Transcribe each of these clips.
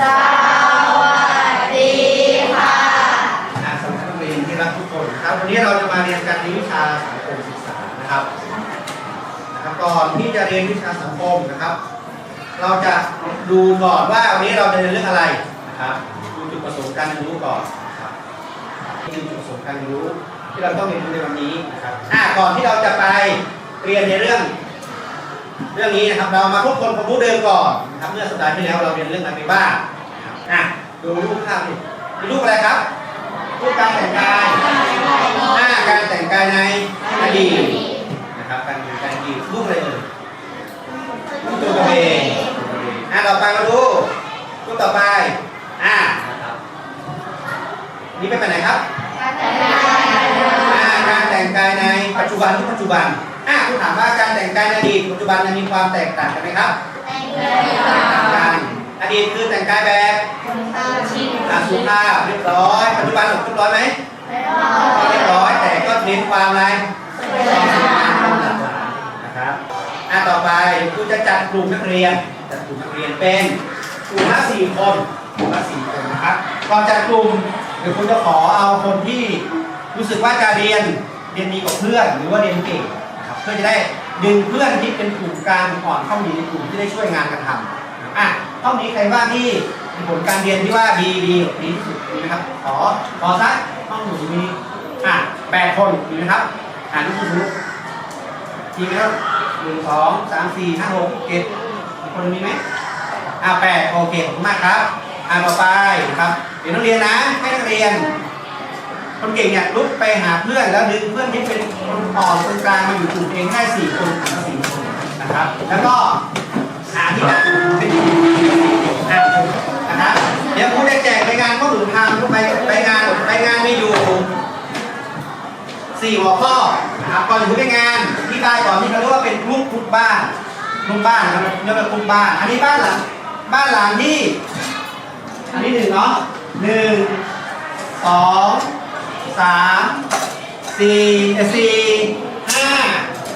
สวัสดีค่ะอ่าสำหรับนักเรียนที่รักทุกคนนะครับ วันนี้เราจะมาเรียนการเรียนวิชาสังคมศึกษานะครับนะครับ ก่อนที่จะเรียนวิชาสังคมนะครับ เราจะดูก่อนว่าวันนี้เราจะเรียนเรื่องอะไรนะครับ ดูจุดประสงค์การเรียนรู้ก่อนนะครับจุดประสงค์การเรียนรู้ที่เราต้องเรียนรู้ในวันนี้นะครับอ่าก่อนที่เราจะไปเรียนในเรื่อง เรื่องนี้นะครับเรามาทบทวนความรู้เดิมก่อนนะครับเมื่อสัปดาห์ที่แล้วเราเรียนเรื่องอะไรไปบ้างนะครับอะดูรูปภาพนี่มีรูปอะไรครับรูปการแต่งกายหน้าการแต่งกายในอดีตนะครับการแต่งกายในอดีตรูปอะไรเอ่ยรูปตัวกระเบนอะต่อไปมาดูรูปต่อไปอะนะครับนี่เป็นแบบไหนครับอ่าการแต่งกายในปัจจุบันทุกปัจจุบันอะ คุณถามว่าการแต่งกายในอดีตปัจจุบันมันมีความแตกต่างกันไหมครับกันอดีตคือแต่งกายแบบอะสุภาพเรียบร้อย ปัจจุบันเรียบร้อยไหมก็เรียบร้อยแต่ก็เน้นความอะไรนะครับอะต่อไปครูจะจัดกลุ่มนักเรียนจัดกลุ่มนักเรียนเป็นกลุ่มละสี่คนกลุ่มละสี่คนนะครับก่อนจัดกลุ่มเดี๋ยวครูจะขอเอาคนที่รู้สึกว่าจะเรียนเรียนดีกว่าเพื่อนหรือว่าเรียนเก่งนะครับเพื่อจะได้ดึงเพื่อนที่เป็นกลุ่มกลางอ่อนเข้ามาอยู่ในกลุ่มที่ได้ช่วยงานกันทำอะห้องนี้ใครบ้าที่ผลการเรียนที่ว่าดีดีดีที่สุดมีไหมครับ ขอขอสักห้องหนูมีอะแปดคนมีไหมครับอ่านลูกคุณลูกทีไหมครับหนึ่งสองสามสี่ห้าหกเจ็ดคนมีไหมอะแปดโอเคขอบคุณมากครับอ่านต่อไปครับเดี๋ยวนักเรียนนะให้นักเรียน คนเก่งเนี่ยลุกไปหาเพื่อนแล้วดึงเพื่อนที่เป็นคนอ่อนคนกลางมาอยู่กลุ่มเองได้สี่คนอ่านมาสี่คนนะครับ แล้วก็หาที่นั่งเป็นอ่นะครับเดี๋ยวครูจะแจกใบงานข้อหนึ่งทำทุกใบใบงานใบงานไมีอยู่สี่หัวข้อนะครับก่อนถึงไปงานที่ได้ก่อนที่เขาเรียกว่าเป็นกรุ๊ปกรุ๊ปบ้านกรุ๊ปบ้านนะครับเรียกว่ากรุ๊ปบ้าน อันนี้บ้านหลังบ้านหลังที่อันนี้หนึ่งเนาะหนึ่งสอง สามสี่เอ่อสี่ห้า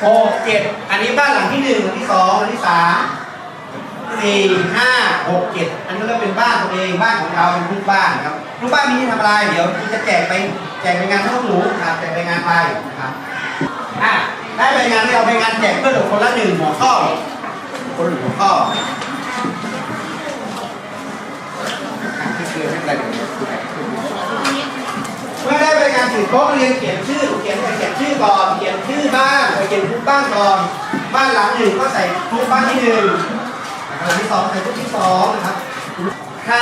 หกเจ็ดอันนี้บ้านหลังที่หนึ่งหลังที่สองหลังที่สามสี่ห้าหกเจ็ดอันนี้ก็เป็นบ้านตัวเองบ้านของเราเป็นกรุ๊ปบ้านครับกรุ๊ปบ้านนี้ทำอะไรเดี๋ยวที่จะแจกไปแจกไปงานทั้งหนูครับแจกไปงานไปนะครับอะได้ไปงานเราไปงานแจกเพื่อนคนละหนึ่งหัวข้อคนหนึ่งหัวข้อเมื่อได้บริการสื่อครบเรียนเขียนชื่อเขียนเขียนชื่อก่อนเขียนชื่อบ้านเขียนทุกบ้านก่อนบ้านหลังหนึ่งก็ใส่ทุกบ้านที่หนึ่งหลังที่สองใส่ทุกที่สองนะครับใคร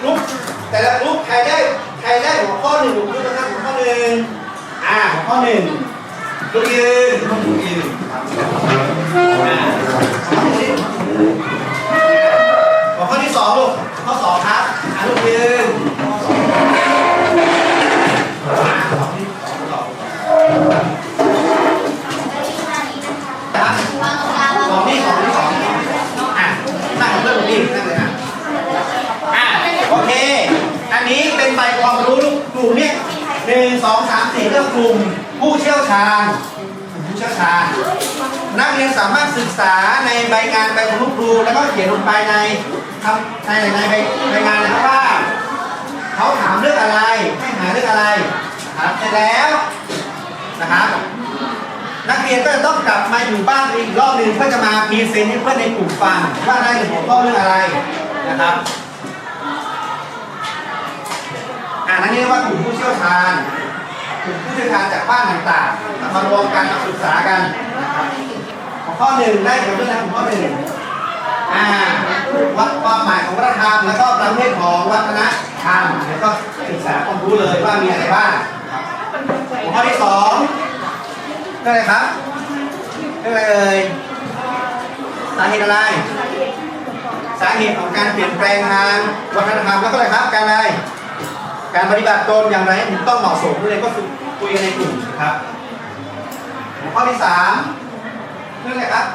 กรุ๊ปแต่ละกรุ๊ปใครได้ใครได้หัวข้อหนึ่งหัวข้อนะครับหัวข้อหนึ่งอ่าหัวข้อหนึ่งลูกยืนลูกยืนครับ องสามสี่เรื่องกลุ่มผู้เชี่ยวชาญผู้เชี่ยวชาญ นักเรียนสามารถศึกษาในใบงานใบของลูกครูแล้วก็เขียนลงไปในทำในในใบใบงานนะครับว่าเขาถามเรื่องอะไรให้หาเรื่องอะไรนะครับเสร็จแล้วนะครับนักเรียนก็จะต้องกลับมาอยู่บ้านอีกรอบหนึ่งเพื่อจะมาพรีเซนต์ให้เพื่อนในกลุ่มฟังว่าได้หัวข้อเรื่องอะไรนะครับอ่านั่นเรียกว่ากลุ่มผู้เชี่ยวชาญ กลุ่มผู้เชี่ยวชาญจากบ้านต่างๆมารวมกันมาศึกษากันนะครับข้อหนึ่งได้เกี่ยวกับเรื่องอะไรข้อหนึ่งอ่าวัดความหมายของวัฒนธรรมแล้วก็ประเภทของวัฒนธรรมแล้วก็ศึกษาความรู้เลยว่ามีอะไรบ้างหัวข้อที่สองเรื่อะไรครับเรื่องอะไรเอ่ยสาเหตุอะไร สาเหตุของการเปลี่ยนแปลงทางวัฒนธรรมแล้วก็อะไรครับการอะไร การปฏิบัติตนอย่างไรให้ถูกต้องเหมาะสมนี่เลยก็คือคุยกันในกลุ่มนะครับหัวข้อที่สามเรื่องอะไรครับ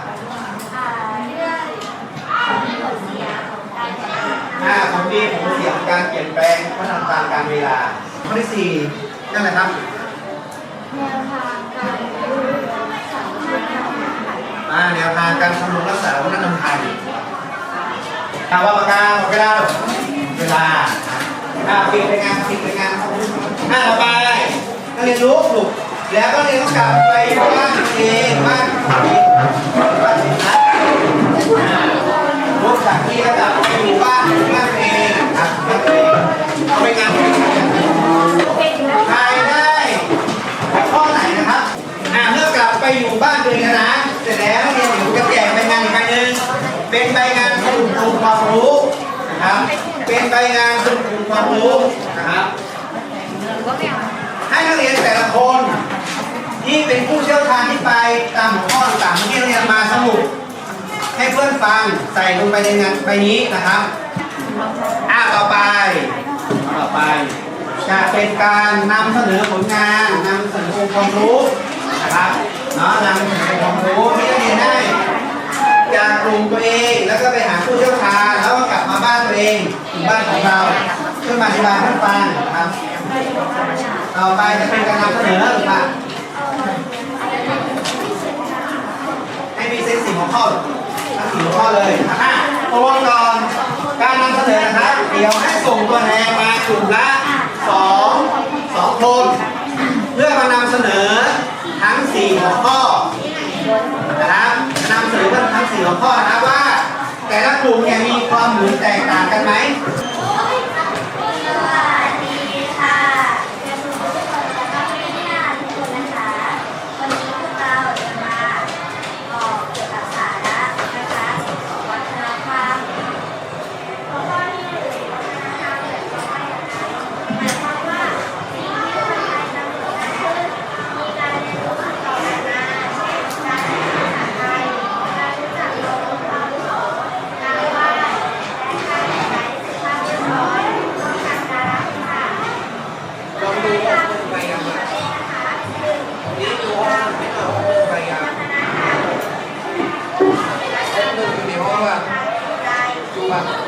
อ่าผลดีผลเสียของการเปลี่ยนแปลงวัฒนธรรมตามการเวลาข้อที่สี่เรื่องอะไรครับอ่าแนวทางการทำรงรักษาวัฒนธรรมไทยถามว่าปากกาปากกาดวลา อ่าปิดไปงานปิดไปงานอ่าต่อไปนักเรียนรู้ปลุกแล้วก็เรียนต้องกลับไปบ้านเองบ้านเองบ้านเองนะอ่าลุกจากที่แล้วกลับไปอยู่บ้านบ้านเองครับบ้านเองเอาไปงานใครได้ข้อไหนนะครับ อ่าเมื่อกลับไปอยู่บ้านตัวเองแล้วนะเสร็จแล้วเนี่ยเดี๋ยวจะแจกใบงานอีกใบหนึ่งเป็นใบงานสรุปองค์ความรู้นะครับ เป็นใบงานสรุปองความรู้นะครับให้นักเรียนแต่ละคนที่เป็นผู้เชี่ยวชาญที่ไปตามหัวข้อต่างๆที่นักเรียนมาสรุปให้เพื่อนฟังใส่ลงไปในงานใบนี้นะครับอ่าต่อไปต่อไปจะเป็นการนำเสนอผลงานนำเสนอองค์ความรู้นะครับเนาะนำเสนอองค์ความรู้ที่นักเรียนได้ จากกลุ่มตัวเองแล้วก็ไปหาผู้เชี่ยวชาญแล้วก็กลับมาบ้านตัวเองถึงบ้านของเราเพื่อมาอธิบายให้ฟังครับต่อไปจะเป็นการนำเสนอหรือเปล่าให้มีเซ็ตสี่หัวข้อทั้งสี่หัวข้อเลยนะครับอะตัวก่อนการนำเสนอนะครับเดี๋ยวให้ส่งตัวแทนมากลุ่มละสองสองคนเพื่อมานำเสนอทั้งสี่หัวข้อนะครับนำเสนอทั้งสี่ หัวข้อนะว่า แต่ละกลุ่มเนี่ยมีความเหมือนแตกต่างกันไหม ดู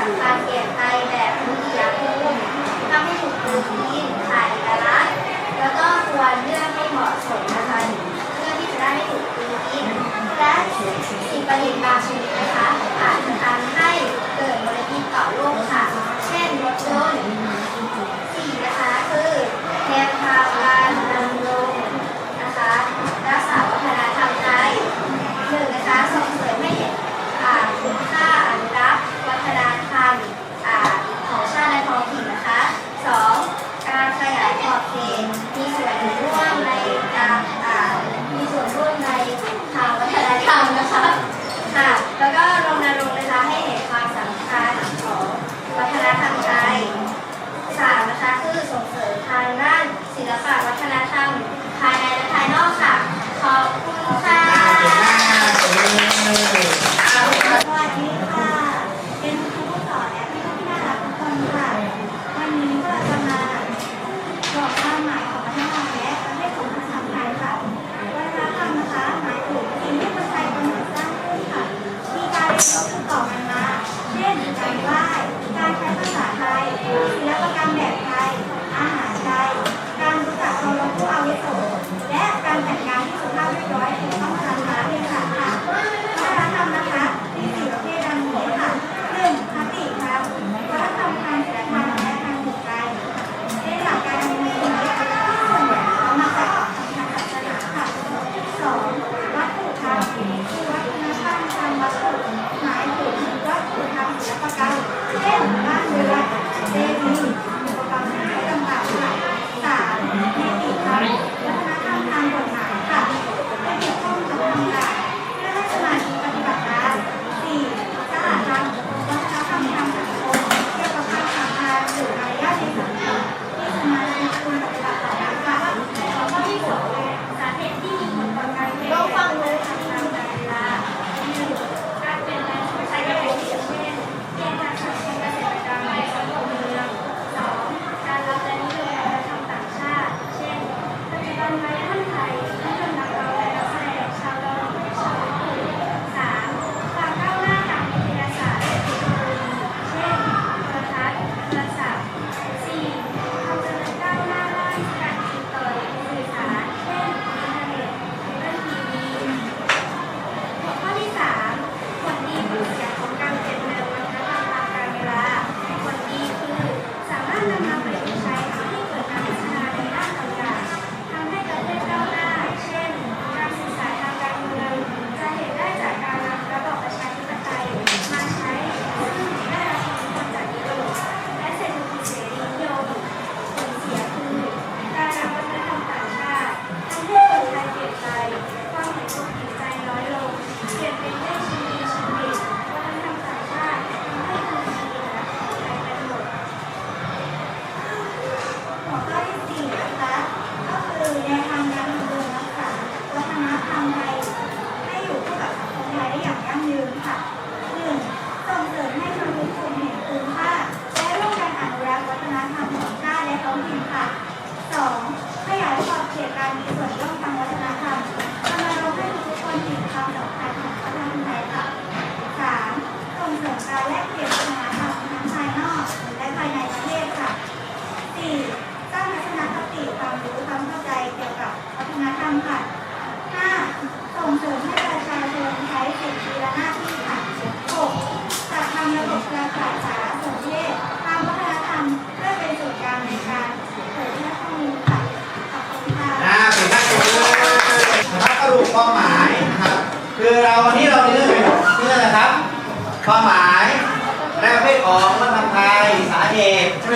สัมพันธ์เปลี่ยนไปแบบทุติยภูมิทำให้ถูกกลืนกินขาดเอกลักษณ์แล้วก็ควรเลือกให้เหมาะสมนะคะเพื่อที่จะได้ไม่ถูกกลืนกินและสิ่งประดิษฐ์บางชนิดนะคะ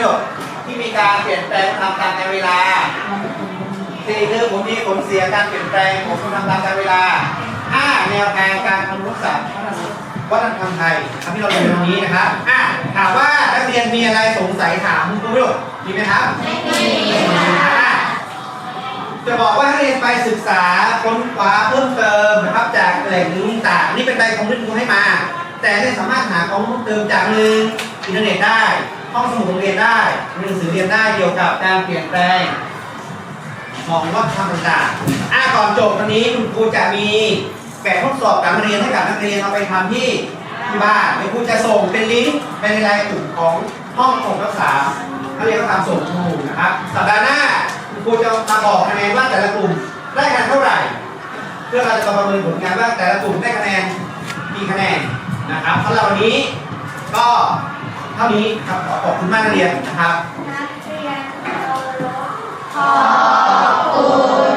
เหตุใช่ไหมลูกที่มีการเปลี่ยนแปลงตามกาลเวลาสี่คือผมมีผลเสียการเปลี่ยนแปลงของคุณธรรมตามกาลเวลาห้าแนวทางการทำรู้จักวัฒนธรรมไทยทำที่เราเรียนในวันนี้นะครับอะถามว่านักเรียนมีอะไรสงสัยถามคุณครูไหมลูกมีไหมครับไม่มีค่ะจะบอกว่าให้เรียนไปศึกษาค้นคว้าเพิ่มเติมนะครับจากแหล่งรู้ต่างนี่เป็นใบของที่ครูให้มา แต่ไม่สามารถหาข้อมูลเพิ่มเติมจากหนึ่งอินเทอร์เน็ตได้ ห้องสมุดโรงเรียนได้หนังสือเรียนได้เกี่ยวกับการเปลี่ยนแปลงของวัฒนธรรมต่างๆอะก่อนจบวันนี้คุณครูจะมีแบบทดสอบการเรียนให้กับนักเรียนเอาไปทำที่ที่บ้านเดี๋ยวครูจะส่งเป็นลิงก์ไปในรายกลุ่มของห้องของรักษานักเรียนก็ตามส่งครูนะครับสัปดาห์หน้าครูจะมาบอกคะแนนว่าแต่ละกลุ่มได้คะแนนเท่าไหร่ เพื่อเราจะประเมินผลงานว่าแต่ละกลุ่มได้คะแนนกี่คะแนนนะครับสำหรับวันนี้ก็ ท่านี้ครับขอขอบคุณมากนักเรียนนะครับนักเรียนเคารพขอบคุณ